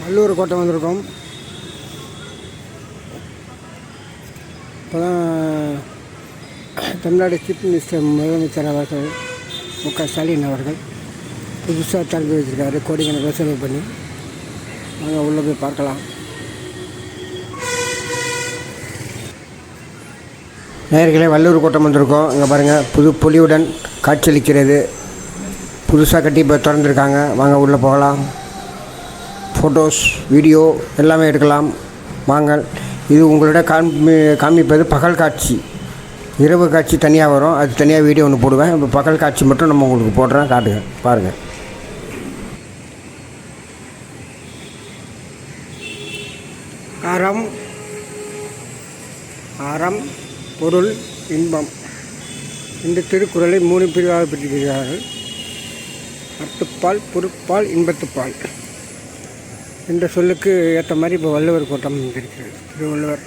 வள்ளூர் கோட்டை வந்திருக்கோம். இப்போதான் தமிழ்நாடு சீஃப் மினிஸ்டர் முதலமைச்சர் அவர்கள் மு க ஸ்டாலின் அவர்கள் புதுசாக திறந்து வச்சுருக்காரு கோடிக்கணக்கில் செலவு பண்ணி. அங்கே உள்ளே போய் பார்க்கலாம். நேர்களே வள்ளூர் கோட்டம் வந்திருக்கோம் இங்கே பாருங்கள் புது புலியுடன் காட்சியளிக்கிறது. புதுசாக கட்டி இப்போ திறந்துருக்காங்க. வாங்க உள்ளே போகலாம். ஃபோட்டோஸ் வீடியோ எல்லாமே எடுக்கலாம். வாங்க இது உங்களோட காமி காமிப்பது பகல் காட்சி. இரவு காட்சி தனியாக வரும். அது தனியாக வீடியோ ஒன்று போடுவேன். இப்போ பகல் காட்சி மட்டும் நம்ம உங்களுக்கு போடுறேன். காட்டுங்க. பாருங்கள் அறம் அறம் பொருள் இன்பம். இந்த திருக்குறளை மூணு பிரிவாக பிரிக்கிறார்கள் அத்துப்பால் பொருட்பால் இன்பத்துப்பால். என்ற சொல்லுக்கு ஏற்ற மாதிரி இப்போ வள்ளுவர் கோட்டம் இருக்கிறது. திருவள்ளுவர்.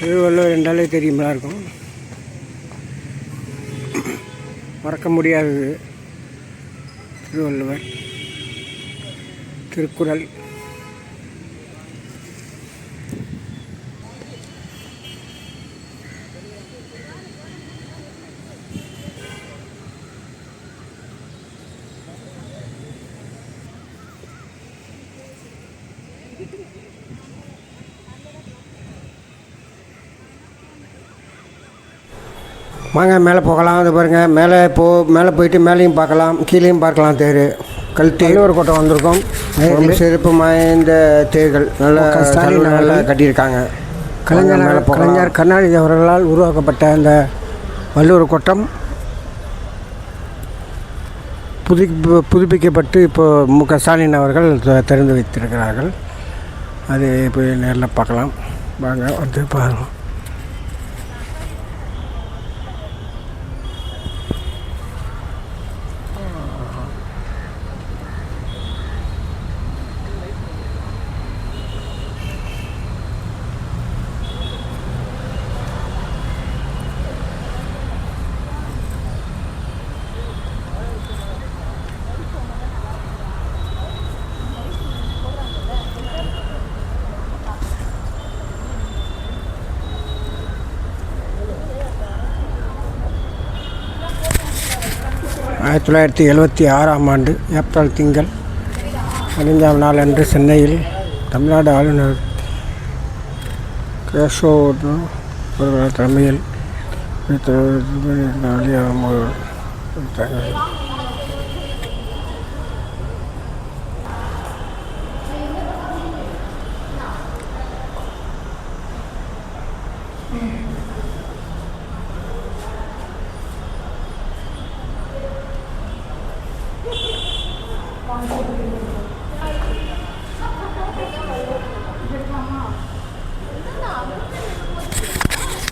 திருவள்ளுவர் என்றாலே தெரியுமா இருக்கும். மறக்க முடியாதது. திருவள்ளுவர். திருக்குறள். வாங்க மேலே போகலாம். அது பாருங்கள் மேலே போ மேலே போயிட்டு மேலேயும் பார்க்கலாம் கீழேயும் பார்க்கலாம் தேர். கழுத்து ஒரு கோட்டை வந்திருக்கோம். சிறப்பு வாய்ந்த தேர்கள். நல்ல நல்லா கட்டியிருக்காங்க. கலைஞர் கலைஞர் கருணாநிதி அவர்களால் உருவாக்கப்பட்ட அந்த வள்ளுவர் கோட்டம் புது புதுப்பிக்கப்பட்டு இப்போ மு க ஸ்டாலின் அவர்கள் திறந்து வைத்திருக்கிறார்கள். அது போய் நேரில் பார்க்கலாம். வாங்க வந்து பாருங்கள் ஆயிரத்தி தொள்ளாயிரத்தி எழுபத்தி ஆறாம் ஆண்டு ஏப்ரல் திங்கள் பதினைஞ்சாம் நாள் அன்று சென்னையில் தமிழ்நாடு ஆளுநர் கேஷோ அவர்கள் தலைமையில்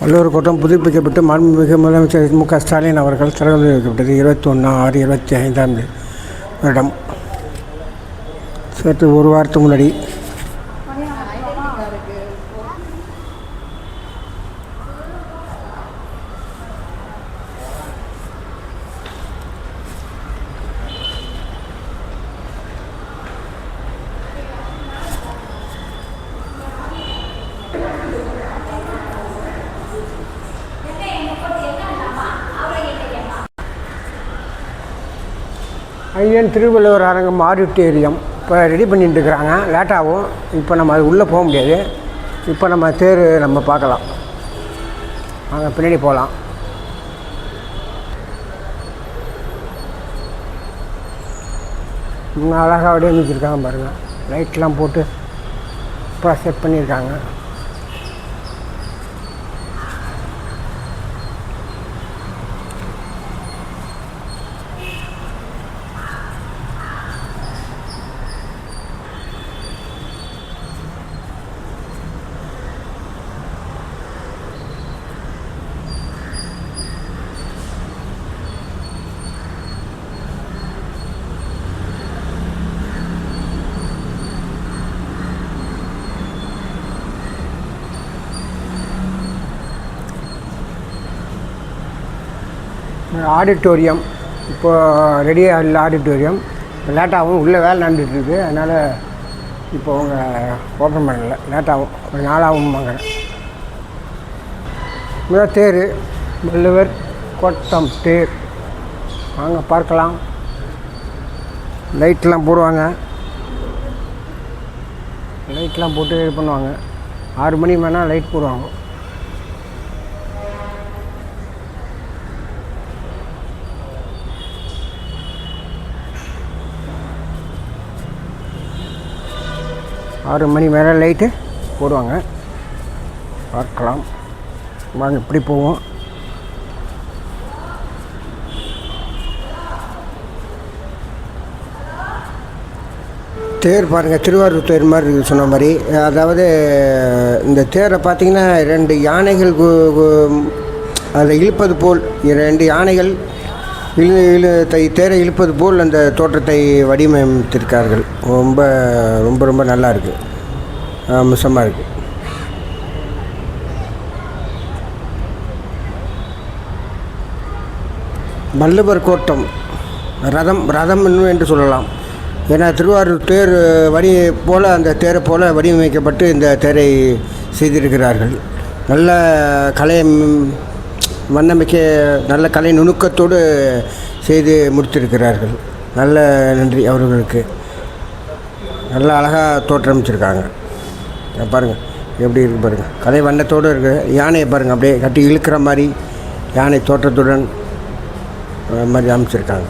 வள்ளுவர் கோட்டம் புதுப்பிக்கப்பட்டு மாண்புமிகு முதலமைச்சர் மு க ஸ்டாலின் அவர்கள் திறந்து வைக்கப்பட்டது இருபத்தி ஒன்று ஆறு இருபத்தி ஐந்தாம் வருடம். சற்று ஒரு வாரத்துக்கு முன்னாடி பையன் திருவள்ளுவர் அரங்கம் ஆடிட்டோரியம் இப்போ ரெடி பண்ணிட்டு இருக்கிறாங்க லேட்டாகும். இப்போ நம்ம அது உள்ளே போக முடியாது. இப்போ நம்ம தேர் நம்ம பார்க்கலாம். அங்கே பின்னாடி போகலாம். இன்னும் அழகாக வடிவமைச்சிருக்காங்க பாருங்கள் லைட்லாம் போட்டு இப்போ செட் பண்ணியிருக்காங்க. ஆடிட்டோரியம். இப்போது ரெடியாக இல்லை ஆடிட்டோரியம். லேட்டாகவும் உள்ளே வேலை நடந்துகிட்ருக்கு அதனால் இப்போ அவங்க ஓப்பன் பண்ணல. லேட்டாகும் கொஞ்சம் நாளாகவும் வாங்குறேன் இதான் தேர் வள்ளுவர் கோட்டம் தேர். வாங்க பார்க்கலாம். லைட்லாம் போடுவாங்க. லைட்லாம் போட்டு இது பண்ணுவாங்க. ஆறு மணி மேலே லைட் போடுவாங்க. ஆறு மணி மேலே லைட்டு போடுவாங்க. பார்க்கலாம். வாங்க இப்படி போவோம். தேர் பாருங்கள் திருவாரூர் தேர் மாதிரி இருக்குது சொன்ன மாதிரி. அதாவது இந்த தேரை பார்த்தீங்கன்னா ரெண்டு யானைகள் கு- அதை இழுப்பது போல் ரெண்டு யானைகள் இழு இழு தை தேரை இழுப்பது போல் அந்த தோற்றத்தை வடிவமைத்திருக்கார்கள். ரொம்ப ரொம்ப ரொம்ப நல்லா இருக்குது அம்சமாக இருக்குது வள்ளுவர் கோட்டம் ரதம் ரதம் என்று சொல்லலாம். ஏன்னா திருவாரூர் தேர் வடி போல் அந்த தேரை போல் வடிவமைக்கப்பட்டு இந்த தேரை செய்திருக்கிறார்கள். நல்ல கலை வண்ணமிக்க நல்ல கலை நுணுக்கத்தோடு செய்து முடித்திருக்கிறார்கள். நல்ல நன்றி அவர்களுக்கு. நல்ல அழகாக தோற்றமிச்சிருக்காங்க. பாருங்கள் எப்படி இருக்கு பாருங்கள் கலை வண்ணத்தோடு இருக்குது யானையை பாருங்கள் அப்படியே கட்டி இழுக்கிற மாதிரி யானை தோற்றத்துடன் மாதிரி அமைச்சிருக்காங்க.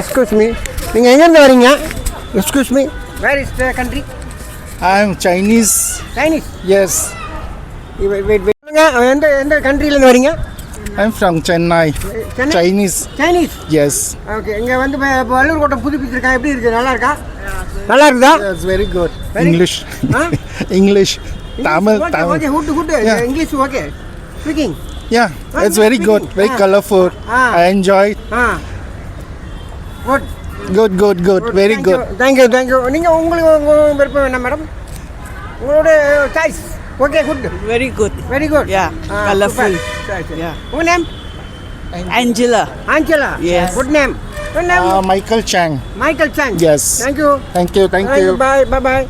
எக்ஸ்கூஸ் மீ நீங்கள் எங்கேருந்து வரீங்க excuse me where is the country I am Chinese. Chinese Yes, wait wait எந்த எந்த கண்ட்ரிலேருந்து வரீங்க I'm from Chennai. Chennai Chinese. Chinese Yes. Okay இங்கே வந்து இப்போ வள்ளூர் கோட்டம் புதுப்பிச்சிருக்காங்க எப்படி இருக்குது நல்லா இருக்கா நல்லா இருக்குதா English. Huh? English. Tamil. Okay Tamil. Okay good good. English okay speaking Yeah, Ah, it's very good. speaking. Very Ah. Good Good, good, good. Very good. Thank you thank you நீங்கள் உங்களுக்கு உங்கள் விருப்பம் என்ன மேடம் உங்களோட choice okay good Very good. Very good Yeah, colourful. Yeah. உங்கள் name Angela. Angela Yes. Good name good name Michael Chang. Michael Chang Yes. Thank you Thank you, thank you. Bye bye bye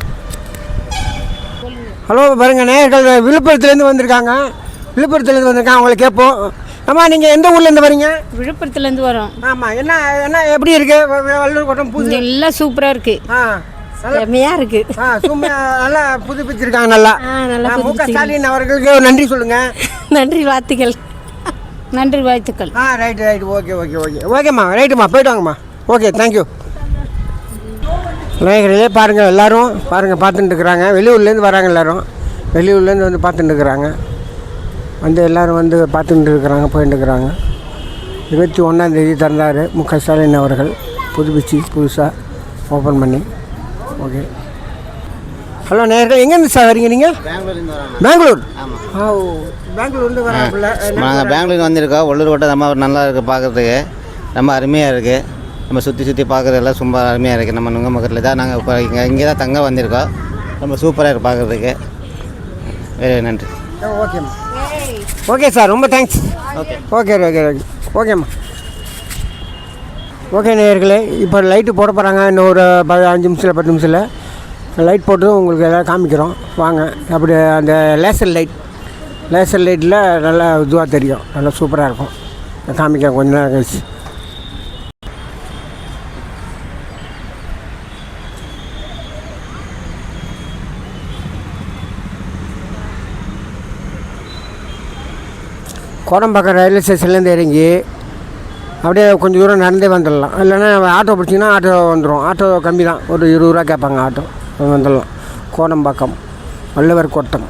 hello பாருங்க நேயர்கள் விழுப்புரத்துலேருந்து வந்திருக்காங்க. விழுப்புரத்துலேருந்து வந்திருக்காங்க. அவங்களை கேட்போம். அம்மா நீங்கள் எந்த ஊர்லேருந்து வரீங்க? விழுப்புரத்துலேருந்து வரோம். ஆமாம் என்ன என்ன எப்படி இருக்கு? வ- வ- வள்ளூர் கோட்டம் புது எல்லாம் சூப்பராக இருக்கு. ஆ நல்லா செம்மையாக இருக்கு. நல்லா புதுப்பிச்சிருக்காங்க நல்லா. ஆ, நல்லா மு க. ஸ்டாலின் அவர்களுக்கு நன்றி சொல்லுங்க. நன்றி வாழ்த்துக்கள். நன்றி வாழ்த்துக்கள். ஆ right right okay okay okay ஓகேம்மா ரைட்டுமா போயிட்டு வாங்கம்மா. ஓகே தேங்க்யூ நேயர்களே பாருங்கள் எல்லாரும் பாருங்கள் பார்த்துட்டு இருக்கிறாங்க. வெளியூர்லேருந்து வராங்க எல்லாரும். வெளியூர்லேருந்து வந்து பார்த்துட்டு இருக்கிறாங்க. வந்து எல்லாரும் வந்து பார்த்துட்டு இருக்கிறாங்க போயிட்டு இருக்கிறாங்க இருபத்தி ஒன்றாந்தேதி திறந்தார் மு க ஸ்டாலின் அவர்கள். புதுப்பிச்சு புதுசாக ஓப்பன் பண்ணி. ஓகே. ஹலோ நேயர்கள் எங்கேருந்து சார் வரீங்க நீங்கள் பெங்களூர். ஆ ஓ பெங்களூர்லேருந்து வராப்புல நாங்கள் பெங்களூருக்கு வந்திருக்கோம். உள்ளூர் கோட்டை ரொம்ப நல்லா இருக்குது பார்க்குறதுக்கு. ரொம்ப அருமையாக இருக்குது நம்ம சுற்றி சுற்றி பார்க்குறதெல்லாம் ரொம்ப அருமையாக இருக்குது நம்ம நுங்கமக்கத்தில் தான் நாங்கள் இப்போ இங்கே இங்கே தான் தங்க வந்திருக்கோம். ரொம்ப சூப்பராக இருக்குது பார்க்குறதுக்கு. வெரி நன்றி. ஓகேம்மா ஓகே சார் ரொம்ப thanks okay okay okay okay ஓகேம்மா ஓகே நேயர்களே. இப்போ லைட்டு போட போகிறாங்க இன்னும் ஒரு ப அஞ்சு நிமிஷத்தில் பத்து நிமிஷத்தில் லைட் போட்டு உங்களுக்கு எல்லாம் காமிக்கிறோம். வாங்க. அப்படி அந்த லேசர் லைட் லேசர் லைட்டில் நல்லா இதுவாக தெரியும். நல்லா சூப்பராக இருக்கும். காமிக்கிறேன் கொஞ்ச நேரம் கழிச்சு. கோடம்பாக்கம் ரயில்வே ஸ்டேஷன்லேருந்து இறங்கி அப்படியே கொஞ்சம் தூரம் நடந்தே வந்துடலாம். இல்லைன்னா ஆட்டோ பிடிச்சிங்கன்னா ஆட்டோ வந்துடும் ஆட்டோ கம்மி தான். ஒரு இருபது ரூபா கேட்பாங்க ஆட்டோ. வந்துடலாம். கோடம்பாக்கம் வள்ளுவர் கோட்டம்.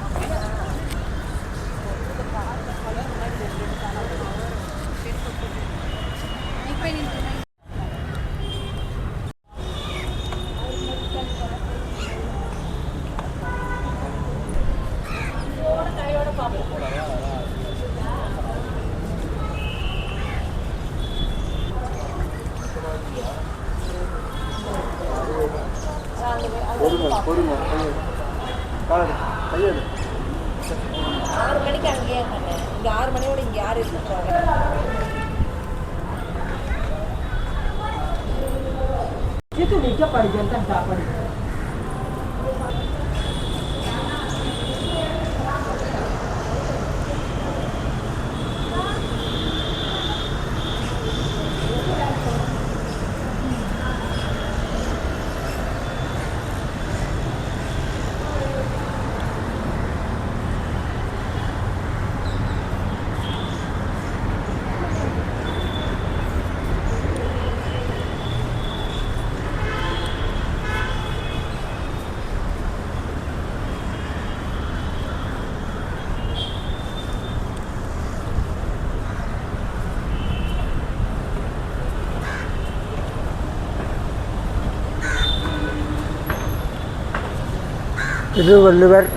ஆறு மணிக்கு அங்கேயே இங்கே ஆறு மணியோட இங்கே யார் இருக்காங்க இது திருவள்ளுவர்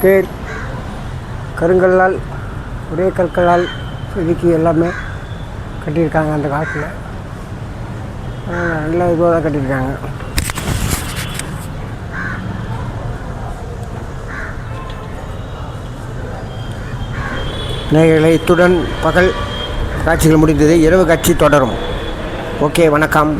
தேர் கருங்கல்லால் ஒரே கற்களால் செதுக்கி எல்லாமே கட்டியிருக்காங்க அந்த காலத்தில். நல்ல இதுவாக தான் கட்டியிருக்காங்க. நேயர்களே இத்துடன் பகல் காட்சிகள் முடிந்தது. இரவு காட்சி தொடரும். ஓகே வணக்கம்.